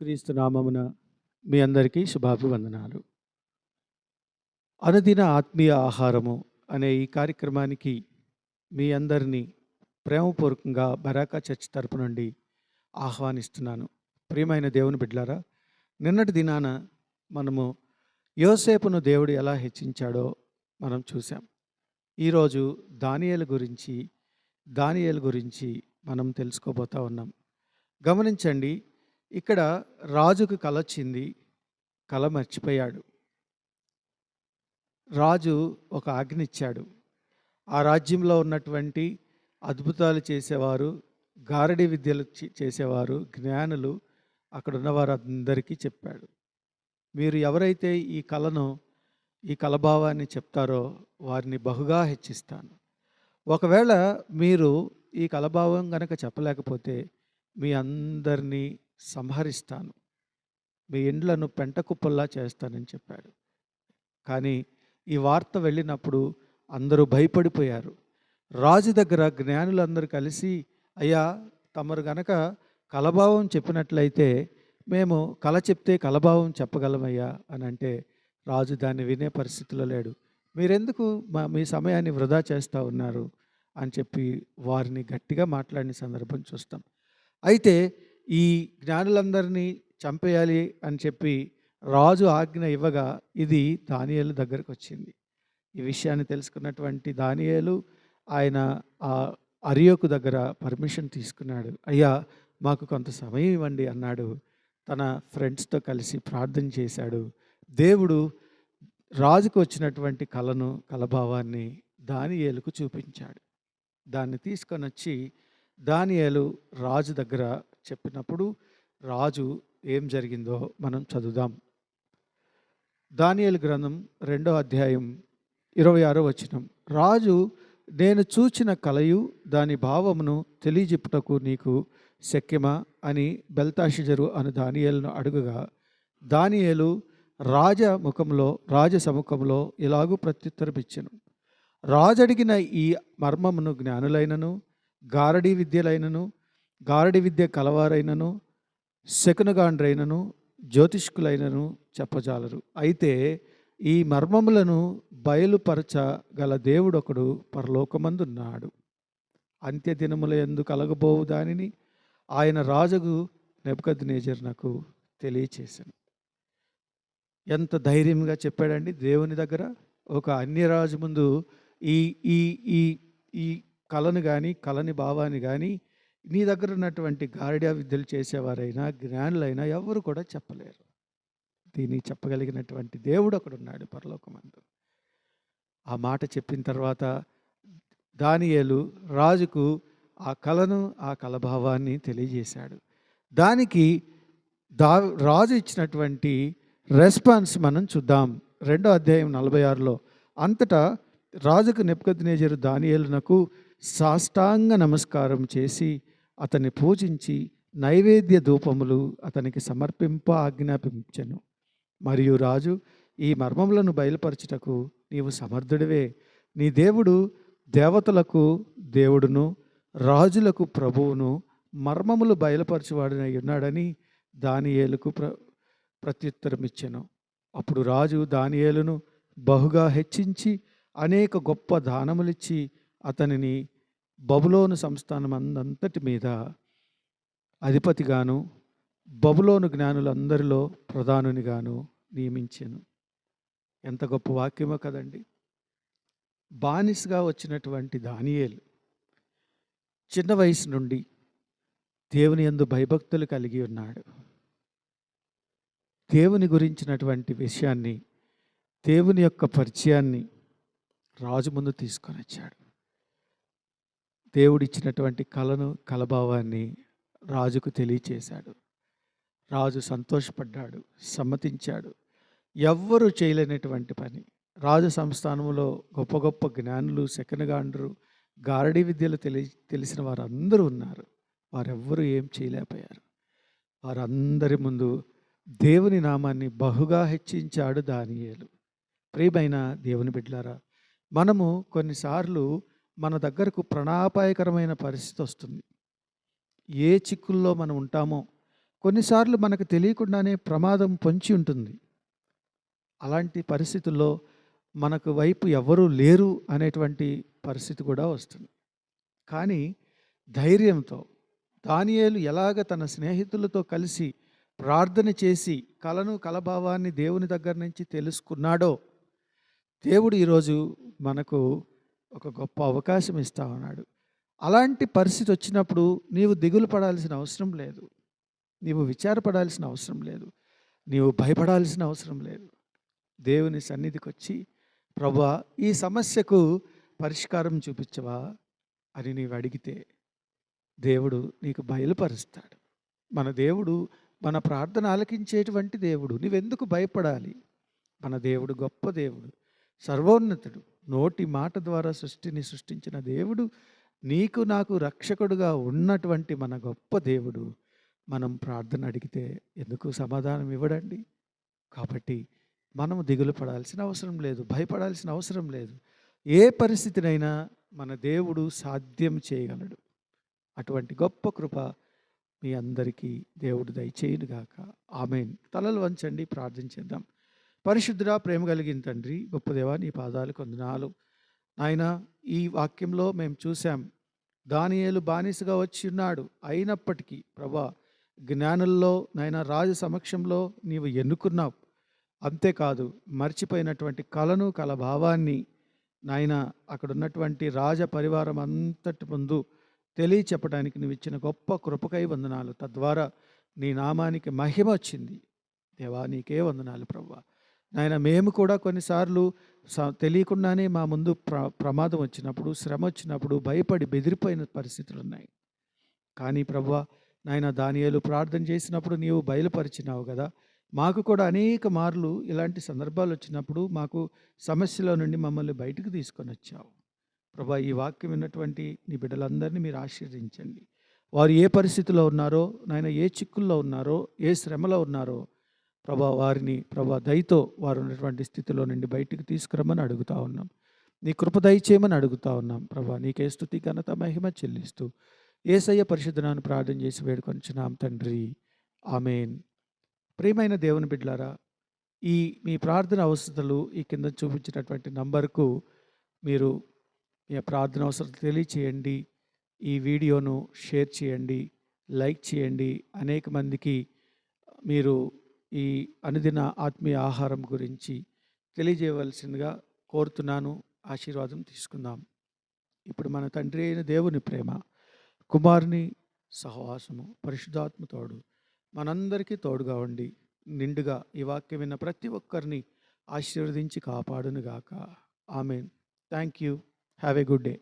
క్రీస్తు నామమున మీ అందరికీ శుభాభివందనాలు. అనుదిన ఆత్మీయ ఆహారము అనే ఈ కార్యక్రమానికి మీ అందరినీ ప్రేమపూర్వకంగా బరాకా చర్చ్ తరపు నుండి ఆహ్వానిస్తున్నాను. ప్రియమైన దేవుని బిడ్లారా నిన్నటి దినాన మనము యోసేపును దేవుడు ఎలా హెచ్చించాడో మనం చూసాం ఈరోజు దానియేలు గురించి దానియేలు గురించి మనం తెలుసుకోబోతా ఉన్నాం. గమనించండి ఇక్కడ రాజుకు కల వచ్చింది కల మర్చిపోయాడు. రాజు ఒక ఆజ్ఞ ఇచ్చాడు. ఆ రాజ్యంలో ఉన్నటువంటి అద్భుతాలు చేసేవారు గారడి విద్యలు చే- చేసేవారు జ్ఞానులు అక్కడ ఉన్నవారు వారందరికీ చెప్పాడు. మీరు ఎవరైతే ఈ కళను ఈ కలభావాన్ని చెప్తారో వారిని బహుగా హెచ్చిస్తాను. ఒకవేళ మీరు ఈ కలభావం కనుక చెప్పలేకపోతే మీ అందరినీ సంహరిస్తాను. మీ ఇండ్లను పెంట కుప్పల్లా చేస్తానని చెప్పాడు. కానీ ఈ వార్త వెళ్ళినప్పుడు అందరూ భయపడిపోయారు. రాజు దగ్గర జ్ఞానులందరూ కలిసి అయ్యా తమరు గనక కలభావం చెప్పినట్లయితే మేము కల చెప్తే కలభావం చెప్పగలమయ్యా అని అంటే రాజు దాన్ని వినే పరిస్థితిలో లేడు. మీరెందుకు మా మీ సమయాన్ని వృధా చేస్తూ ఉన్నారు? అని చెప్పి వారిని గట్టిగా మాట్లాడిన సందర్భం చూస్తాం. అయితే ఈ జ్ఞానులందరినీ చంపేయాలి అని చెప్పి రాజు ఆజ్ఞ ఇవ్వగా ఇది దానియేలు దగ్గరకు వచ్చింది. ఈ విషయాన్ని తెలుసుకున్నటువంటి దానియేలు ఆయన ఆ అరియోకు దగ్గర పర్మిషన్ తీసుకున్నాడు. అయ్యా మాకు కొంత సమయం ఇవ్వండి అన్నాడు. తన ఫ్రెండ్స్తో కలిసి ప్రార్థన చేశాడు. దేవుడు రాజుకు వచ్చినటువంటి కళను కలభావాన్ని దానియేలుకు చూపించాడు. దాన్ని తీసుకొని వచ్చి దానియేలు రాజు దగ్గర చెప్పినప్పుడు రాజు ఏం జరిగిందో మనం చదువుదాం. దానియలు గ్రంథం రెండో అధ్యాయం ఇరవై ఆరో వచనం. రాజు నేను చూచిన కలయు దాని భావమును తెలియజెప్పుటకు నీకు శక్యమా? అని బెల్తాషిజరు అను దానియేలును అడుగగా దానియేలు రాజ ముఖంలో రాజ సముఖంలో ఇలాగూ ప్రత్యుత్తరమిచ్చెను. రాజు అడిగిన ఈ మర్మమును జ్ఞానులైనను గారడీ విద్యలైనను గారడి విద్య కలవారైనను శకునగాండ్రైనను జ్యోతిష్కులైనను చెప్పజాలరు. అయితే ఈ మర్మములను బయలుపరచగల దేవుడొకడు పరలోకమందున్నాడు. అంత్య దినముల ఎందు కలగబోవు దానిని ఆయన రాజుకు నాకు తెలియచేశాను ఎంత ధైర్యంగా చెప్పాడండి దేవుని దగ్గర. ఒక అన్యరాజు ముందు ఈ ఈ ఈ ఈ కళను కానీ కళని భావాన్ని కానీ నీ దగ్గర ఉన్నటువంటి గార్డియా విద్యలు చేసేవారైనా జ్ఞానులైనా ఎవరు కూడా చెప్పలేరు. దీన్ని చెప్పగలిగినటువంటి దేవుడు అక్కడ ఉన్నాడు పరలోకమందు. ఆ మాట చెప్పిన తర్వాత దానియేలు రాజుకు ఆ కళను ఆ కలభావాన్ని తెలియజేశాడు. దానికి దా రాజు ఇచ్చినటువంటి రెస్పాన్స్ మనం చూద్దాం. రెండో అధ్యాయం నలభై ఆరులో అంతటా రాజుకు నెప్పుకొద్దునేజరు దానియేలునకు సాష్టాంగ నమస్కారం చేసి అతన్ని పూజించి నైవేద్య ధూపములు అతనికి సమర్పింప ఆజ్ఞాపించెను. మరియు రాజు ఈ మర్మములను బయలుపరచుటకు నీవు సమర్థుడివే. నీ దేవుడు దేవతలకు దేవుడును రాజులకు ప్రభువును మర్మములు బయలుపరచువాడనై ఉన్నాడని దానియేలుకు ప్ర ప్రత్యుత్తరమిచ్చెను. అప్పుడు రాజు దానియేలును బహుగా హెచ్చించి అనేక గొప్ప దానములిచ్చి అతనిని బబులోను సంస్థానం అందంతటి మీద అధిపతిగాను బబులోను జ్ఞానులందరిలో ప్రధానునిగాను నియమించాను. ఎంత గొప్ప వాక్యమో కదండి. బానిసగా వచ్చినటువంటి దానియేలు చిన్న వయసు నుండి దేవుని యందు భయభక్తులు కలిగి ఉన్నాడు. దేవుని గురించినటువంటి విషయాన్ని దేవుని యొక్క పరిచయాన్ని రాజు ముందు తీసుకొని వచ్చాడు దేవుడిచ్చినటువంటి కళను కలభావాన్ని రాజుకు తెలియచేశాడు. రాజు సంతోషపడ్డాడు సమ్మతించాడు. ఎవ్వరూ చేయలేనటువంటి పని. రాజు సంస్థానంలో గొప్ప గొప్ప జ్ఞానులు శకనగాండ్రు గారడీ విద్యలు తెలి తెలిసిన వారందరూ ఉన్నారు. వారెవ్వరూ ఏం చేయలేకపోయారు. వారందరి ముందు దేవుని నామాన్ని బహుగా హెచ్చించాడు దానియేలు. ప్రియమైన దేవుని బిడ్డలారా మనము కొన్నిసార్లు మన దగ్గరకు ప్రణాపాయకరమైన పరిస్థితి వస్తుంది. ఏ చిక్కుల్లో మనం ఉంటామో కొన్నిసార్లు మనకు తెలియకుండానే ప్రమాదం పొంచి ఉంటుంది. అలాంటి పరిస్థితుల్లో మనకు వైపు ఎవరూ లేరు అనేటువంటి పరిస్థితి కూడా వస్తుంది. కానీ ధైర్యంతో దానియేలు ఎలాగ తన స్నేహితులతో కలిసి ప్రార్థన చేసి కలను కలభావాన్ని దేవుని దగ్గర నుంచి తెలుసుకున్నాడో దేవుడు ఈరోజు మనకు ఒక గొప్ప అవకాశం ఇస్తా ఉన్నాడు అలాంటి పరిస్థితి వచ్చినప్పుడు నీవు దిగులు పడాల్సిన అవసరం లేదు. నీవు విచారపడాల్సిన అవసరం లేదు. నీవు భయపడాల్సిన అవసరం లేదు. దేవుని సన్నిధికి వచ్చి ప్రభా ఈ సమస్యకు పరిష్కారం చూపించవా? అని నీవు అడిగితే దేవుడు నీకు బయలుపరుస్తాడు. మన దేవుడు మన ప్రార్థన ఆలకించేటువంటి దేవుడు. నువ్వెందుకు భయపడాలి? మన దేవుడు గొప్ప దేవుడు సర్వోన్నతుడు. నోటి మాట ద్వారా సృష్టిని సృష్టించిన దేవుడు నీకు నాకు రక్షకుడుగా ఉన్నటువంటి మన గొప్ప దేవుడు. మనం ప్రార్థన అడిగితే ఎందుకు సమాధానం ఇవ్వడండి? కాబట్టి మనం దిగులు పడాల్సిన అవసరం లేదు భయపడాల్సిన అవసరం లేదు. ఏ పరిస్థితినైనా మన దేవుడు సాధ్యం చేయగలడు. అటువంటి గొప్ప కృప మీ అందరికీ దేవుడు దయచేయునుగాక. ఆమెన్. తలలు వంచండి ప్రార్థించేద్దాం పరిశుద్ధుడా ప్రేమ కలిగిన తండ్రి గొప్పదేవా నీ పాదాలు కొందనాలు. ఆయన ఈ వాక్యంలో మేము చూసాం దానియేలు బానిసగా వచ్చి ఉన్నాడు అయినప్పటికీ ప్రభా జ్ఞానుల్లో నాయన రాజు సమక్షంలో నీవు ఎన్నుకున్నావు. అంతేకాదు మర్చిపోయినటువంటి కళను కల భావాన్ని నాయన అక్కడ ఉన్నటువంటి రాజ పరివారం అంతటి ముందు తెలియచెప్పడానికి నువ్వు ఇచ్చిన గొప్ప కృపకై వందనాలు. తద్వారా నీ నామానికి మహిమ వచ్చింది. దేవా నీకే వందనాలు ప్రవ్వా ఆయన మేము కూడా కొన్నిసార్లు స- తెలియకుండానే మా ముందు ప్ర ప్రమాదం వచ్చినప్పుడు శ్రమ వచ్చినప్పుడు భయపడి బెదిరిపోయిన పరిస్థితులు ఉన్నాయి. కానీ ప్రభా నాయన దానియాలు ప్రార్థన చేసినప్పుడు నీవు బయలుపరిచినావు కదా. మాకు కూడా అనేక మార్లు ఇలాంటి సందర్భాలు వచ్చినప్పుడు మాకు సమస్యలో నుండి మమ్మల్ని బయటకు తీసుకొని వచ్చావు. ప్రభా ఈ వాక్యం విన్నటువంటి నీ బిడ్డలందరినీ మీరు ఆశీర్వదించండి. వారు ఏ పరిస్థితిలో ఉన్నారో నాయన ఏ చిక్కుల్లో ఉన్నారో ఏ శ్రమలో ఉన్నారో ప్రభా వారిని ప్రభా దయతో వారు ఉన్నటువంటి స్థితిలో నుండి బయటికి తీసుకురమ్మని అడుగుతా ఉన్నాం. నీ కృప దయచేయమని అడుగుతా ఉన్నాం ప్రభా. నీకే స్థుతి ఘనత మహిమ చెల్లిస్తూ ఏసయ్య పరిశుద్ధనాన్ని ప్రార్థన చేసి వేడుకొంచున్నాం తండ్రి. ఆమెన్. ప్రియమైన దేవుని బిడ్డలారా ఈ మీ ప్రార్థన అవసరతలు ఈ కింద చూపించినటువంటి నంబర్కు మీరు మీ ప్రార్థన అవసరతలు తెలియచేయండి. ఈ వీడియోను షేర్ చేయండి లైక్ చేయండి. అనేక మందికి మీరు ఈ అనుదిన ఆత్మీయ ఆహారం గురించి తెలియజేయవలసిందిగా కోరుతున్నాను. ఆశీర్వాదం తీసుకుందాం. ఇప్పుడు మన తండ్రి అయిన దేవుని ప్రేమ కుమారుని సహవాసము పరిశుద్ధాత్మ తోడు మనందరికీ తోడుగా ఉండి నిండుగా ఈ వాక్యం విన్న ప్రతి ఒక్కరిని ఆశీర్వదించి కాపాడునుగాక. Amen. Thank you have a good day.